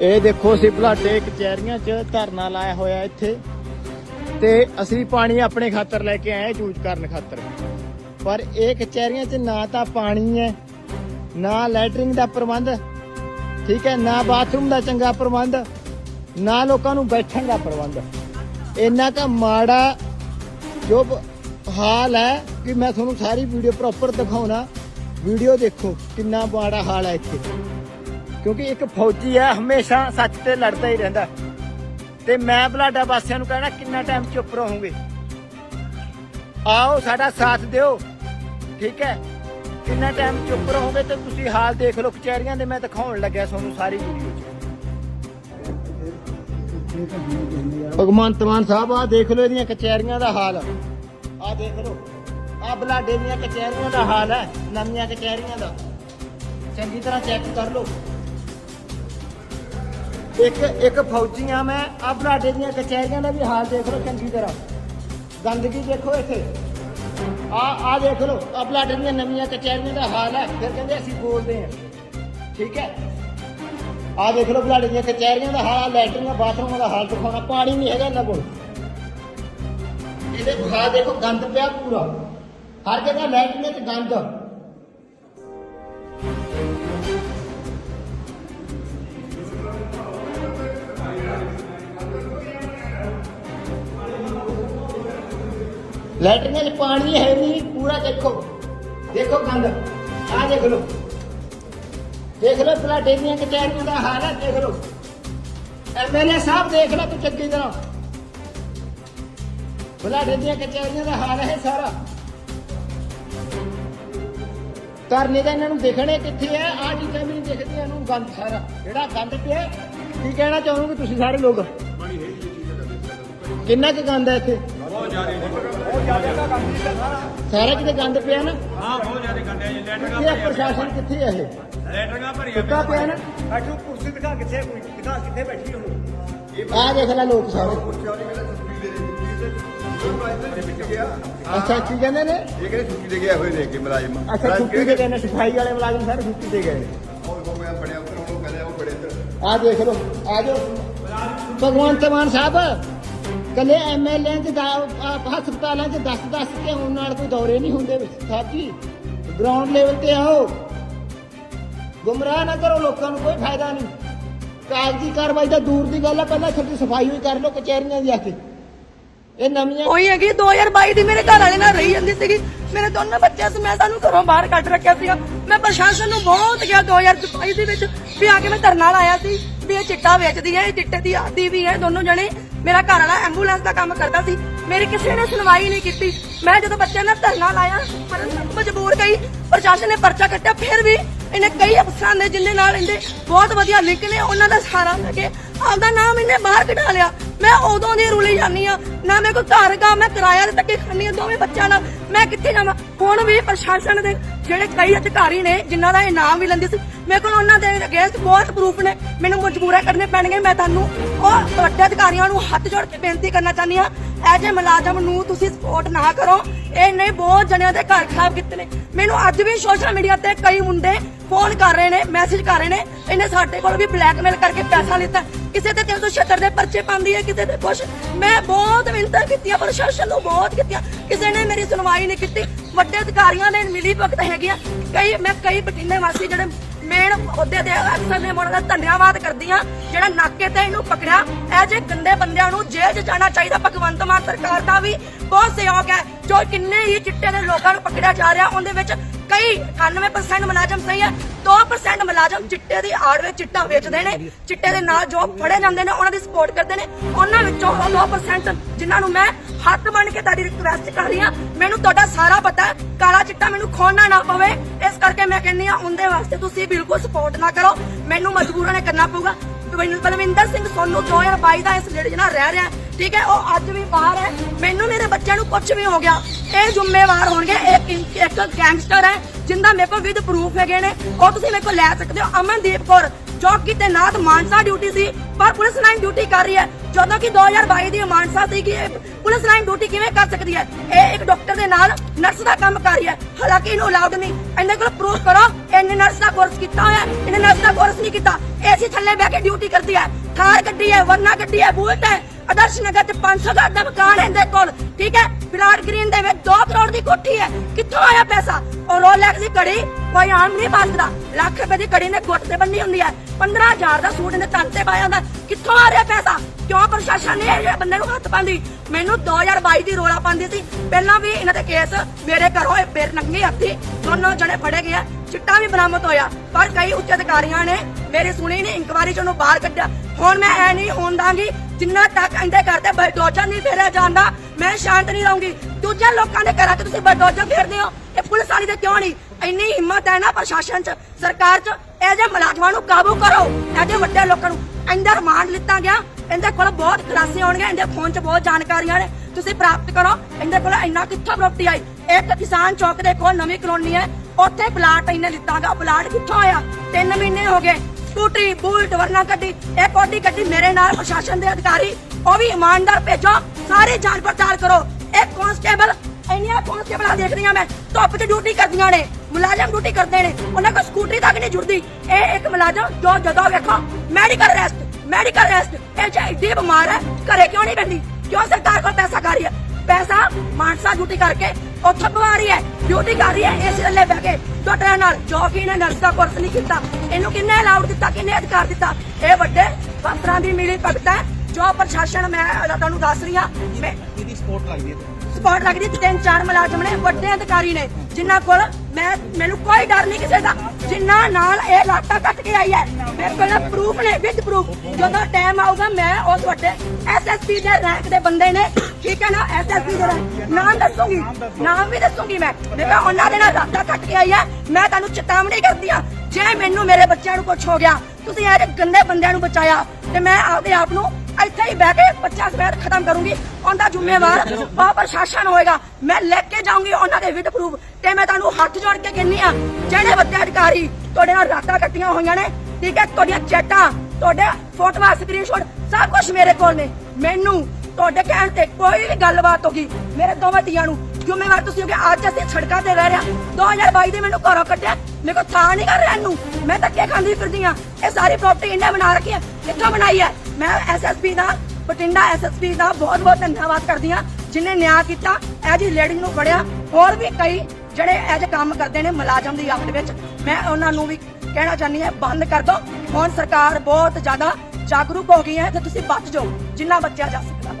ਇਹ ਦੇਖੋ ਅਸੀਂ ਬਲਾਡੇ ਕਚਹਿਰੀਆਂ 'ਚ ਧਰਨਾ ਲਾਇਆ ਹੋਇਆ ਇੱਥੇ। ਤੇ ਅਸੀਂ ਪਾਣੀ ਆਪਣੇ ਖਾਤਰ ਲੈ ਕੇ ਆਏ, ਯੂਜ਼ ਕਰਨ ਖਾਤਰ। ਪਰ ਇਹ ਕਚਹਿਰੀਆਂ 'ਚ ਨਾ ਤਾਂ ਪਾਣੀ ਹੈ, ਨਾ ਲੈਟਰਿੰਗ ਦਾ ਪ੍ਰਬੰਧ, ਠੀਕ ਹੈ, ਨਾ ਬਾਥਰੂਮ ਦਾ ਚੰਗਾ ਪ੍ਰਬੰਧ, ਨਾ ਲੋਕਾਂ ਨੂੰ ਬੈਠਣ ਦਾ ਪ੍ਰਬੰਧ। ਇੰਨਾ ਕਾ ਮਾੜਾ ਜੋ ਹਾਲ ਹੈ ਕਿ ਮੈਂ ਤੁਹਾਨੂੰ ਸਾਰੀ ਵੀਡੀਓ ਪ੍ਰੋਪਰ ਦਿਖਾਉਣਾ। ਵੀਡੀਓ ਦੇਖੋ, ਕਿੰਨਾ ਮਾੜਾ ਹਾਲ ਹੈ ਇੱਥੇ। ਕਿਉਂਕਿ ਇੱਕ ਫੌਜੀ ਹੈ, ਹਮੇਸ਼ਾ ਸੱਚ ਤੇ ਲੜਦਾ ਹੀ ਰਹਿੰਦਾ। ਤੇ ਮੈਂ ਬਲਾਡਾ ਵਾਸੀਆਂ ਨੂੰ ਕਹਿਣਾ, ਕਿੰਨਾ ਟਾਈਮ ਚੁੱਪ ਰਹੋਗੇ? ਆਓ, ਸਾਡਾ ਸਾਥ ਦਿਓ। ਠੀਕ ਹੈ? ਕਿੰਨਾ ਟਾਈਮ ਚੁੱਪ ਰਹੋਗੇ ਤੇ ਤੁਸੀਂ ਹਾਲ ਦੇਖ ਲਓ, ਕਚਹਿਰੀਆਂ ਦੇ ਮੈਂ ਦਿਖਾਉਣ ਲੱਗਿਆ ਤੁਹਾਨੂੰ ਸਾਰੀ ਵੀਡੀਓ 'ਚ। ਭਗਵੰਤ ਮਾਨ ਸਾਹਿਬ ਆ ਦੇਖ ਲਓ ਇਹਦੀਆਂ ਕਚਹਿਰੀਆਂ ਦਾ ਹਾਲ। ਆ ਦੇਖ ਲਓ ਆ ਬਲਾਡੇ ਦੀਆਂ ਕਚਹਿਰੀਆਂ ਦਾ ਹਾਲ ਹੈ, ਨਵੀਆਂ ਕਚਹਿਰੀਆਂ ਦਾ। ਚੰਗੀ ਤਰ੍ਹਾਂ ਚੈੱਕ ਕਰ ਲਓ। ਇੱਕ ਇੱਕ ਫੌਜੀ ਆ ਮੈਂ ਆ ਬਰਾਡੇ ਦੀਆਂ ਕਚਹਿਰੀਆਂ ਦਾ ਵੀ ਹਾਲ ਦੇਖ ਲਓ ਚੰਗੀ ਤਰ੍ਹਾਂ। ਗੰਦਗੀ ਦੇਖੋ ਇੱਥੇ। ਆ ਆ ਦੇਖ ਲਓ ਆ ਬਲਾਡੇ ਦੀਆਂ ਨਵੀਆਂ ਕਚਹਿਰੀਆਂ ਦਾ ਹਾਲ ਹੈ। ਫਿਰ ਕਹਿੰਦੇ ਅਸੀਂ ਬੋਲਦੇ ਹਾਂ। ਠੀਕ ਹੈ? ਆ ਦੇਖ ਲਓ ਬਰਾਡੇ ਦੀਆਂ ਕਚਹਿਰੀਆਂ ਦਾ ਹਾਲ ਲੈਟਰੀਆਂ, ਬਾਥਰੂਮਾਂ ਦਾ ਹਾਲ ਦਿਖਾਉਣਾ। ਪਾਣੀ ਨਹੀਂ ਹੈਗਾ ਇਹਨਾਂ ਕੋਲ। ਇਹਦੇ ਬੁਖਾਰ ਦੇਖੋ, ਗੰਦ ਪਿਆ ਪੂਰਾ। ਹਰ ਜਗ੍ਹਾ ਲੈਟਰੀਆਂ 'ਚ ਗੰਦ। ਲੈਟਰੀਆਂ 'ਚ ਪਾਣੀ ਹੈ ਨਹੀਂ ਪੂਰਾ ਦੇਖੋ। ਦੇਖੋ ਗੰਦ। ਆ ਦੇਖ ਲਓ। ਦੇਖ ਲਓ ਬਲਾਡੇ ਦੀਆਂ ਕਚਹਿਰੀਆਂ ਦਾ ਹਾਲ ਹੈ, ਦੇਖ ਲਓ। ਐਮਐਲਏ ਸਾਹਿਬ ਦੇਖ ਲਓ ਤੂੰ ਚੰਗੀ ਤਰ੍ਹਾਂ। ਬਲਾਡੇ ਦੀਆਂ ਕਚਹਿਰੀਆਂ ਦਾ ਹਾਲ ਹੈ ਸਾਰਾ। ਕਰਨੇ ਦਾ ਇਹਨਾਂ ਨੂੰ ਦੇਖਣੇ ਕਿੱਥੇ ਹੈ ਆ ਚੀਜ਼ਾਂ ਵੀ ਨਹੀਂ ਦੇਖਦੀਆਂ, ਇਹਨੂੰ ਗੰਦ ਸਾਰਾ। ਜਿਹੜਾ ਗੰਦ ਪਿਆ, ਕੀ ਕਹਿਣਾ ਚਾਹੋਗੇ ਤੁਸੀਂ ਸਾਰੇ ਲੋਕ? ਕਿੰਨਾ ਕੁ ਗੰਦ ਹੈ ਇੱਥੇ? ਬਹੁਤ ਜ਼ਿਆਦਾ ਬਹੁਤ ਜ਼ਿਆਦਾ ਕੰਮ ਕੀਤਾ ਸਾਰਾ ਸਾਰਾ ਕਿਤੇ ਗੰਦ ਪਿਆ ਨਾ? ਹਾਂ ਬਹੁਤ ਜ਼ਿਆਦਾ ਕੰਡਿਆ ਜੀ। ਲੈਟਰਿੰਗਾਂ ਇਹ ਪ੍ਰਸ਼ਾਸਨ ਕਿੱਥੇ ਹੈ ਇਹ? ਲੈਟਰਿੰਗਾਂ ਭਰੀਆਂ ਸੁੱਤਾ ਪਿਆ ਨਾ? ਬੈਠੋ ਕੁਰਸੀ ਦਿਖਾ ਕਿੱਥੇ ਕੋਈ? ਦਿਖਾ ਕਿੱਥੇ ਬੈਠੀ ਹੋ ਆ ਦੇਖ ਲੈ ਲੋਕ ਸਾਰੇ। ਅੱਛਾ ਕੀ ਕਹਿੰਦੇ ਨੇ? ਇਹ ਕਿਹੜੇ ਛੁੱਟੀ ਦੇ ਗਿਆ ਹੋਏ ਨੇ ਕਿ ਮੁਲਾਜ਼ਮ। ਅੱਛਾ ਛੁੱਟੀ ਦੇ ਗਏ ਨੇ ਸਫ਼ਾਈ ਵਾਲੇ ਮੁਲਾਜ਼ਮ ਸਾਰੇ ਛੁੱਟੀ ਦੇ ਗਏ। ਹੋ ਕਹਿੰਦੇ ਆ ਦੇਖ ਲਓ ਆ ਜਾਓ। ਭਗਵੰਤ ਮਾਨ ਸਾਹਿਬ। ਕੱਲੇ ਐਮਐਲਏ ਚ ਦਾ ਆਹ ਹਸਪਤਾਲਾਂ ਚ ਦੱਸ ਦੱਸ ਕੇ ਹੋਣ ਨਾਲ ਕੋਈ ਦੌਰੇ ਨਹੀਂ ਹੁੰਦੇ ਸਾਹਿਬ ਜੀ। ਗਰਾਊਂਡ ਲੈਵਲ ਤੇ ਆਓ। ਗੁੰਮਰਾਹ ਨਾ ਕਰੋ ਲੋਕਾਂ ਨੂੰ, ਕੋਈ ਫਾਇਦਾ ਨਹੀਂ। ਕਾਗਜ਼ੀ ਕਾਰਵਾਈ ਤਾਂ ਦੂਰ ਦੀ ਗੱਲ ਹੈ ਪਹਿਲਾਂ ਛੋਟੀ ਸਫ਼ਾਈ ਹੋਈ ਕਰ ਲਓ ਕਚਹਿਰੀਆਂ ਦੀ ਆ ਕੇ। ਇਹ ਨਵੀਆਂ ਉਹੀ ਹੈਗੀ 2022 ਦੀ ਮੇਰੇ ਘਰ ਵਾਲੇ ਨਾਲ ਰਹੀ ਜਾਂਦੀ ਸੀਗੀ। ਮੇਰੇ ਦੋਨੋਂ ਬੱਚੇ ਸੀ ਮੈਂ ਸਾਨੂੰ ਘਰੋਂ ਬਾਹਰ ਕੱਢ ਰੱਖਿਆ ਸੀਗਾ। ਮੈਂ ਪ੍ਰਸ਼ਾਸਨ ਨੂੰ ਬਹੁਤ ਕਿਹਾ 2022 ਦੇ ਵਿੱਚ ਵੀ ਆ ਕੇ ਮੈਂ ਧਰਨਾ ਲਾਇਆ ਸੀ। ਵੀ ਇਹ ਚਿੱਟਾ ਵੇਚਦੀ ਹੈ, ਇਹ ਚਿੱਟੇ ਦੀ ਆਦੀ ਵੀ ਹੈ, ਦੋਨੋਂ ਜਣੇ। ਮੇਰਾ ਘਰ ਵਾਲਾ ਐਂਬੂਲੈਂਸ ਦਾ ਕੰਮ ਕਰਦਾ ਸੀ। ਮੇਰੀ ਕਿਸੇ ਨੇ ਸੁਣਵਾਈ ਨਹੀਂ ਕੀਤੀ। ਮੈਂ ਜਦੋਂ ਬੱਚਿਆਂ ਨਾਲ ਧਰਨਾ ਲਾਇਆ, ਪਰ ਮਜਬੂਰ ਗਈ ਪ੍ਰਸ਼ਾਸਨ ਨੇ ਪਰਚਾ ਕੱਟਿਆ, ਫਿਰ ਵੀ ਇਹਨੇ ਕਈ ਅਫਸਰਾਂ ਦੇ ਜਿੰਨੇ ਨਾਲ ਇਹਦੇ ਬਹੁਤ ਵਧੀਆ ਲਿੰਕ ਨੇ, ਉਹਨਾਂ ਦਾ ਸਹਾਰਾ ਲੈ ਕੇ ਆਪਦਾ ਨਾਮ ਇਹਨੇ ਬਾਹਰ ਕਢਾ ਲਿਆ। ਮੈਂ ਉਦੋਂ ਦੀ ਰੁਲੀ ਜਾਂਦੀ ਆ ਨਾ ਮੇਰੇ ਕੋਲ ਘਰ ਗਾ ਮੈਂ ਕਿਰਾਇਆ ਦੇ ਧੱਕੇ ਖਾਂਦੀ ਦੋਵੇਂ ਬੱਚਿਆਂ ਨਾਲ। ਮੈਂ ਕਿੱਥੇ ਜਾਵਾਂ? ਹੁਣ ਵੀ ਪ੍ਰਸ਼ਾਸਨ ਦੇ ਜਿਹੜੇ ਕਈ ਅਧਿਕਾਰੀ ਨੇ, ਜਿਨ੍ਹਾਂ ਦਾ ਇਨਾਮ ਵੀ ਲੈਂਦੇ ਸੀ, ਮੇਰੇ ਕੋਲ ਉਹਨਾਂ ਦੇ ਅਗੇਂਸਟ ਬਹੁਤ ਪ੍ਰੂਫ ਨੇ। ਮੈਨੂੰ ਮਜਬੂਰਾ ਕਰਨੇ ਪੈਣਗੇ, ਮੈਂ ਤੁਹਾਨੂੰ ਉਹ ਵੱਡੇ ਅਧਿਕਾਰੀਆਂ ਨੂੰ ਹੱਥ ਜੋੜ ਕੇ ਬੇਨਤੀ ਕਰਨਾ ਚਾਹੁੰਦੀ ਆ ਐਜ ਮੁਲਾਜ਼ਮ ਨੂੰ ਤੁਸੀਂ ਸਪੋਰਟ ਨਾ ਕਰੋ। ਇਹਨੇ ਬਹੁਤ ਜਣਿਆਂ ਦੇ ਘਰ ਖਰਾਬ ਕੀਤੇ ਨੇ। ਮੈਨੂੰ ਅੱਜ ਵੀ ਸੋਸ਼ਲ ਮੀਡੀਆ ਤੇ ਕਈ ਮੁੰਡੇ ਫੋਨ ਕਰ ਰਹੇ ਨੇ ਮੈਸੇਜ ਕਰ ਰਹੇ ਨੇ, ਇਹਨੇ ਸਾਡੇ ਕੋਲ ਵੀ ਬਲੈਕਮੇਲ ਕਰਕੇ ਪੈਸਾ ਲਿੱਤਾ। ਕਿਸੇ ਤੇ 376 ਦੇ ਪਰਚੇ ਪਾਉਂਦੀ ਹੈ, ਕਿਸੇ ਤੇ ਕੁਛ। ਮੈਂ ਬਹੁਤ ਮਿਹਨਤਾਂ ਕੀਤੀਆਂ, ਪ੍ਰਸ਼ਾਸਨ ਨੂੰ ਬਹੁਤ ਕੀਤੀਆਂ। ਕਿਸੇ ਨੇ ਮੇਰੀ ਸੁਣਵਾਈ ਨਹੀਂ ਕੀਤੀ। ਵੱਡੇ ਅਧਿਕਾਰੀਆਂ ਦੇ ਮਿਲੀ ਭਗਤ ਹੈਗੀਆਂ। ਕਈ, ਮੈਂ ਕਈ ਬਠਿੰਡੇ ਵਾਸੀ ਜਿਹੜੇ ਮੇਨ ਅਹੁਦੇ ਤੇ ਅਫਸਰ ਨੇ ਉਹਨਾਂ ਦਾ ਧੰਨਵਾਦ ਕਰਦੀ ਹਾਂ ਜਿਹੜਾ ਨਾਕੇ ਤੇ ਇਹਨੂੰ ਪਕੜਿਆ। ਇਹ ਜੇ ਗੰਦੇ ਬੰਦਿਆਂ ਨੂੰ ਜੇਲ੍ਹ 'ਚ ਜਾਣਾ ਚਾਹੀਦਾ, ਭਗਵੰਤ ਮਾਨ ਸਰਕਾਰ ਦਾ ਵੀ ਬਹੁਤ ਸਹਿਯੋਗ ਹੈ। ਜੋ ਕਿੰਨੇ ਹੀ ਚਿੱਟੇ ਦੇ ਲੋਕਾਂ ਨੂੰ ਪਕੜਿਆ ਜਾ ਰਿਹਾ, ਉਹਦੇ ਵਿੱਚ ਕਈ 98% ਮੁਲਾਜ਼ਮ ਸਹੀ ਹੈ 2% ਮੁਲਾਜ਼ਮ ਚਿੱਟੇ ਦੀ ਆੜ ਵਿੱਚ ਚਿੱਟਾ ਵੇਚਦੇ ਨੇ, ਚਿੱਟੇ ਦੇ ਨਾਲ ਜੋ ਫੜੇ ਜਾਂਦੇ ਨੇ, ਉਹਨਾਂ ਦੀ ਸਪੋਰਟ ਕਰਦੇ ਨੇ, ਉਹਨਾਂ ਵਿੱਚੋਂ ਉਹ 2% ਜਿਨ੍ਹਾਂ ਨੂੰ ਮੈਂ ਹੱਥ ਬਣ ਕੇ ਤੁਹਾਡੀ ਰਿਕੁਐਸਟ ਕਰ ਰਹੀ ਹਾਂ, ਮੈਨੂੰ ਤੁਹਾਡਾ ਸਾਰਾ ਪਤਾ ਕਾਲਾ ਚਿੱਟਾ ਮੈਨੂੰ ਖੋਣਾ ਨਾ ਪਵੇ, ਇਸ ਕਰਕੇ ਮੈਂ ਕਹਿੰਦੀ ਹਾਂ, ਉਹਦੇ ਵਾਸਤੇ ਤੁਸੀਂ ਬਿਲਕੁਲ ਸਪੋਰਟ ਨਾ ਕਰੋ, ਮੈਨੂੰ ਮਜਬੂਰਾਂ ਨੇ ਕਰਨਾ ਪਊਗਾ। ਬਲਵਿੰਦਰ ਸਿੰਘ ਸੋਨੂ 2022 ਦਾ ਇਸ ਲੇਡੀ ਨਾਲ ਰਹਿ ਰਿਹਾ ਠੀਕ ਹੈ, ਉਹ ਅੱਜ ਵੀ ਬਾਹਰ ਹੈ, ਮੈਨੂੰ ਕੁਝ ਵੀ ਹੋ ਗਿਆ। ਇਹ ਜ਼ਿੰਮੇਵਾਰ ਹੋਣਗੇ। ਇੱਕ ਇੱਕ ਗੈਂਗਸਟਰ ਹੈ, ਜਿੰਦਾ ਮੇਰੇ ਕੋਲ ਵਿਦ ਪ੍ਰੂਫ ਹੈਗੇ ਨੇ। ਉਹ ਤੁਸੀਂ ਮੇਰੇ ਕੋਲ ਲੈ ਸਕਦੇ ਹੋ। ਅਮਨਦੀਪ ਕੌਰ, ਜੋ ਕਿ ਤੈਨਾਤ ਮਾਨਸਾ ਡਿਊਟੀ ਸੀ, ਪਰ ਪੁਲਿਸ ਲਾਈਨ ਡਿਊਟੀ ਕਰ ਰਹੀ ਹੈ। ਜਦੋਂ ਕਿ 2022 ਦੀ ਮਾਨਸਾ ਸੀ ਕਿ ਪੁਲਿਸ ਲਾਈਨ ਡਿਊਟੀ ਕਿਵੇਂ ਕਰ ਸਕਦੀ ਹੈ? ਇਹ ਇੱਕ ਡਾਕਟਰ ਦੇ ਨਾਲ ਨਰਸ ਦਾ ਕੰਮ ਕਰ ਰਹੀ ਹੈ। ਹਾਲਾਂਕਿ ਇਹਨੂੰ ਅਲਾਉਡ ਨਹੀਂ। ਇਹਦੇ ਕੋਲ ਪ੍ਰੂਫ ਕਰੋ। ਇਹਨੇ ਨਰਸ ਦਾ ਕੋਰਸ ਕੀਤਾ ਹੋਇਆ। ਇਹਨੇ ਨਰਸ ਦਾ ਕੋਰਸ ਨਹੀਂ ਕੀਤਾ। ਏਸੀ ਥੱਲੇ ਬਹਿ ਕੇ ਡਿਊਟੀ ਕਰਦੀ ਹੈ। ਥਾਰ ਗੱਡੀ ਹੈ, ਵਰਨਾ ਗੱਡੀ ਹੈ, ਬੁਲਟ ਹੈ। ਆਦਰਸ਼ ਨਗਰ ਤੇ 500 ਦਾ ਮਕਾਨ ਹੈ ਇਹਦੇ ਕੋਲ। ਦੀ ਕੋਠੀ ਹੈ। ਕਿੱਥੋਂ ਆਇਆ ਪੈਸਾ? ਉਹ ਰੋਲੈਕਸ ਦੀ ਘੜੀ ਕੋਈ ਆਮ ਨਹੀਂ ਬਾਜ਼ਦਾ ਲੱਖ ਰੁਪਏ ਦੀ ਘੜੀ ਨੇ ਗੁੱਟ ਤੇ ਬੰਨੀ ਹੁੰਦੀ ਹੈ। 15000 ਦਾ ਸੂਟ ਇਹਨੇ ਤਨ ਤੇ ਪਾਇਆ ਹੁੰਦਾ। ਕਿੱਥੋਂ ਆ ਰਿਹਾ ਪੈਸਾ? ਕਿਉਂ ਪ੍ਰਸ਼ਾਸਨ ਨੇ ਇਹ ਬੰਦੇ ਨੂੰ ਹੱਥ ਪਾਉਂਦੀ? ਮੈਨੂੰ 2022 ਦੀ ਰੋਲਾ ਪਾਉਂਦੀ ਸੀ। ਪਹਿਲਾਂ ਵੀ ਇਹਨਾਂ ਦੇ ਕੇਸ ਮੇਰੇ ਘਰੋਂ ਇਹ ਨੰਗੇ ਹੱਥੀ ਦੋਨੋਂ ਜਣੇ ਫੜੇ ਗਏ ਚਿੱਟਾ ਵੀ ਬਰਾਮਦ ਹੋਇਆ। ਪਰ ਕਈ ਉੱਚ ਅਧਿਕਾਰੀਆਂ ਨੇ ਮੇਰੀ ਸੁਣੀ ਨਹੀਂ, ਇਨਕੁਆਰੀ ਚ ਉਹਨੂੰ ਬਾਹਰ ਕੱਢਿਆ। ਹੁਣ ਮੈਂ ਐ ਨਹੀਂ ਹੋਣ ਦਾਂਗੀ, ਜਿੰਨਾ ਤੱਕ ਇਹਦੇ ਕਰਦੇ ਬਲਡੋਜ਼ਰ ਨਹੀਂ ਫੇਰਿਆ ਜਾਂਦਾ, ਮੈਂ ਸ਼ਾਂਤ ਨਹੀਂ ਰਹੂੰਗੀ। ਦੂਜੇ ਲੋਕਾਂ ਦੇ ਘਰਾਂ 'ਚ ਤੁਸੀਂ ਬਲਡੋਜ਼ਰ ਫੇਰਦੇ ਹੋ ਇਹ ਪੁਲਿਸ ਵਾਲੀ ਤੇ ਕਿਉਂ ਨਹੀਂ? ਇੰਨੀ ਹਿੰਮਤ ਹੈ ਨਾ ਪ੍ਰਸ਼ਾਸਨ 'ਚ, ਸਰਕਾਰ 'ਚ, ਇਹ ਜੇ ਮੁਲਾਜ਼ਮਾਂ ਨੂੰ ਕਾਬੂ ਕਰੋ। ਇਹ ਜੇ ਵੱਡੇ ਲੋਕਾਂ ਨੂੰ ਇਹਦਾ ਰਿਮਾਂਡ ਲਿੱਤਾ ਗਿਆ। ਇਹਦੇ ਕੋਲ ਬਹੁਤ ਖੁਲਾਸੇ ਹੋਣਗੇ, ਇਹਦੇ ਫੋਨ 'ਚ ਬਹੁਤ ਜਾਣਕਾਰੀਆਂ ਨੇ। ਤੁਸੀਂ ਪ੍ਰਾਪਤ ਕਰੋ, ਇਹਦੇ ਕੋਲ ਇੰਨਾ ਕਿੱਥੋਂ ਪ੍ਰਾਪਰਟੀ ਆਈ? ਇੱਕ ਕਿਸਾਨ ਚੌਕ ਦੇ ਕੋਲ ਨਵੀਂ ਕਲੋਨੀ ਹੈ। ਉੱਥੇ ਪਲਾਟ ਇਹਨੇ ਲਿੱਤਾਗਾ ਪਲਾਟ ਕਿੱਥੋਂ ਆਇਆ? 3 ਮਹੀਨੇ ਹੋ ਗਏ। ਸਕੂਟਰੀ, ਬੁਲਟ, ਵਰਨਾ ਗੱਡੀ, ਇਹ ਕੋਡੀ ਗੱਡੀ ਮੇਰੇ ਨਾਲ ਪ੍ਰਸ਼ਾਸਨ ਦੇ ਅਧਿਕਾਰੀ, ਉਹ ਵੀ ਇਮਾਨਦਾਰ ਭੇਜੋ। ਸਾਰੇ ਜਾਂਚ ਪੜਤਾਲ ਕਰੋ। ਇੱਕ ਕਾਂਸਟੇਬਲ ਇੰਨੀਆਂ ਕਾਂਸਟੇਬਲਾਂ ਦੇਖ ਮੈਂ, ਧੁੱਪ 'ਚ ਡਿਊਟੀ ਕਰਦੀਆਂ ਨੇ, ਮੁਲਾਜ਼ਮ ਡਿਊਟੀ ਕਰਦੇ ਨੇ, ਉਹਨਾਂ ਕੋਲ ਸਕੂਟਰੀ ਤੱਕ ਨਹੀਂ ਜੁੜਦੀ। ਇਹ ਇੱਕ ਮੁਲਾਜ਼ਮ ਜੋ ਜਦੋਂ ਵੇਖੋ ਮੈਡੀਕਲ ਅਰੈਸਟ ਮੈਡੀਕਲ ਅਰੈਸਟ ਇਹ ਜੇ ਇੱਡੀ ਬਿਮਾਰ ਹੈ, ਘਰੇ ਕਿਉਂ ਨਹੀਂ ਬੰਦੀ ਕਿਉਂ ਸਰਕਾਰ ਕੋਲ ਪੈਸਾ ਕਰ ਰਹੀ ਹੈ? ਪੈਸਾ ਮਾਨਸਾ ਡਿਊਟੀ ਕਰਕੇ ਉੱਥੇ ਪਵਾ ਹੈ ਡਿਊਟੀ ਕਰ ਰਹੀ ਹੈ ਇਸ ਲੱਲੇ ਬਹਿ ਕੇ ਡਾਕਟਰਾਂ ਨਾਲ ਜੋ ਕਿ ਇਹਨੇ ਨਰਸ ਦਾ ਕੋਰਸ ਨਹੀਂ ਕੀਤਾ। ਇਹਨੂੰ ਕਿੰਨੇ ਅਲਾਉਡ ਦਿੱਤਾ, ਕਿੰਨੇ ਅਧਿਕਾਰ ਦਿੱਤਾ? ਇਹ ਵੱਡੇ ਅਫਸਰਾਂ ਦੀ ਮਿਲੀ ਭਗਤ ਹੈ, ਜੋ ਪ੍ਰਸ਼ਾਸਨ, ਮੈਂ ਤੁਹਾਨੂੰ ਦੱਸ ਰਹੀ ਹਾਂ ਸਪੋਰਟ ਲੱਗਦੀ ਹੈ ਸਪੌਟ ਲੱਗਦੀ ਤਿੰਨ ਚਾਰ ਮੁਲਾਜ਼ਮ ਨੇ ਵੱਡੇ ਅਧਿਕਾਰੀ ਨੇ ਜਿਨ੍ਹਾਂ ਕੋਲ ਮੈਂ ਮੈਨੂੰ ਕੋਈ ਡਰ ਨਹੀਂ ਕਿਸੇ ਦਾ ਜਿਨ੍ਹਾਂ ਨਾਲ ਇਹ ਲਾਟਾ ਕੱਟ ਕੇ ਆਈ ਹੈ। ਮੇਰੇ ਕੋਲ ਪ੍ਰੂਫ ਨੇ ਵਿਦ ਪ੍ਰੂਫ ਜਦੋਂ ਟਾਈਮ ਆਊਗਾ ਮੈਂ ਉਸ ਵੱਡੇ ਐਸਐਸਪੀ ਦੇ ਰੈਂਕ ਦੇ ਬੰਦੇ ਨੇ ਠੀਕ ਹੈ ਨਾ ਐਸਐਸਪੀ ਦੇ rank, ਨਾਮ ਦੱਸੂਗੀ ਨਾਮ ਵੀ ਦੱਸੂਗੀ ਮੈਂ। ਮੈਂ ਉਹਨਾਂ ਦੇ ਨਾਲ ਲਾਟਾ ਕੱਟ ਕੇ ਆਈ ਹੈ ਮੈਂ ਤੁਹਾਨੂੰ ਚੇਤਾਵਨੀ ਕਰਦੀ ਆ ਜੇ ਮੈਨੂੰ ਮੇਰੇ ਬੱਚਿਆਂ ਨੂੰ ਕੁਝ ਹੋ ਗਿਆ ਤੁਸੀਂ ਇਹ ਗੰਦੇ ਬੰਦਿਆਂ ਨੂੰ ਬਚਾਇਆ ਤੇ ਮੈਂ ਆਪਦੇ ਆਪ ਨੂੰ ਇੱਥੇ ਹੀ ਬਹਿ ਕੇ ਬੱਚਾ ਸਮੇਤ ਖਤਮ ਕਰੂੰਗੀ। ਉਹਦਾ ਜ਼ਿੰਮੇਵਾਰ ਉਹ ਪ੍ਰਸ਼ਾਸਨ ਹੋਏਗਾ। ਮੈਂ ਲੈ ਕੇ ਜਾਊਂਗੀ ਉਹਨਾਂ ਦੇ ਵਿਦ ਪ੍ਰੂਫ ਤੇ ਮੈਂ ਤੁਹਾਨੂੰ ਹੱਥ ਜੋੜ ਕੇ ਕਹਿੰਨੀ ਆ ਜਿਹੜੇ ਵੱਡੇ ਅਧਿਕਾਰੀ ਤੁਹਾਡੇ ਨਾਲ ਰਾਤਾਂ ਕੱਟੀਆਂ ਹੋਈਆਂ ਨੇ, ਠੀਕ ਹੈ, ਤੁਹਾਡੀਆਂ ਚੈਟਾਂ, ਤੁਹਾਡੇ ਫੋਟੋਆਂ ਸਕਰੀਨਸ਼ਾਟ ਸਭ ਕੁਝ ਮੇਰੇ ਕੋਲ ਨੇ। ਮੈਨੂੰ ਤੁਹਾਡੇ ਕਹਿਣ ਤੇ ਕੋਈ ਵੀ ਗੱਲਬਾਤ ਹੋਗੀ ਮੇਰੇ ਦੋਵਾਂ ਧੀਆਂ ਨੂੰ ਜ਼ਿੰਮੇਵਾਰ ਤੁਸੀਂ ਹੋ ਅੱਜ ਅਸੀਂ ਸੜਕਾਂ ਤੇ ਰਹਿ ਰਿਹਾ 2022 ਦੇ ਮੈਨੂੰ ਘਰੋਂ ਕੱਢਿਆ, ਮੇਰੇ ਕੋਲ ਥਾਂ ਨਹੀਂ ਕਰ ਰਿਹਾ ਇਹਨੂੰ ਮੈਂ ਧੱਕੇ ਖਾਂਦੀ ਫਿਰਦੀ ਆ ਇਹ ਸਾਰੀ ਪ੍ਰਾਪਰਟੀ ਇਹਨੇ ਬਣਾ ਰੱਖੀ ਹੈ, ਕਿੱਥੋਂ ਬਣਾਈ ਹੈ? ਮੈਂ ਐਸਐਸਪੀ ਦਾ ਬਟਿੰਡਾ ਐਸਐਸਪੀ ਦਾ ਬਹੁਤ ਬਹੁਤ ਧੰਨਵਾਦ ਕਰਦੀ ਹਾਂ, ਜਿਨੇ ਨਿਆਂ ਕੀਤਾ, ਇਹ ਜੀ ਲੇਡੀ ਨੂੰ ਫੜਿਆ। ਹੋਰ ਵੀ ਕਈ ਜਿਹੜੇ ਇਹ ਜੇ ਕੰਮ ਕਰਦੇ ਨੇ ਮੁਲਾਜ਼ਮ ਦੀ ਆਮਦ ਵਿੱਚ, ਮੈਂ ਉਹਨਾਂ ਨੂੰ ਵੀ ਕਹਿਣਾ ਚਾਹੁੰਦੀ ਹਾਂ, ਬੰਦ ਕਰ ਦਿਓ। ਹੁਣ ਸਰਕਾਰ ਬਹੁਤ ਜ਼ਿਆਦਾ ਜਾਗਰੂਕ ਹੋ ਗਈ ਹੈ ਤੇ ਤੁਸੀਂ ਬਚ ਜਾਓ, ਜਿੰਨਾ ਬਚਿਆ ਜਾ ਸਕਦਾ।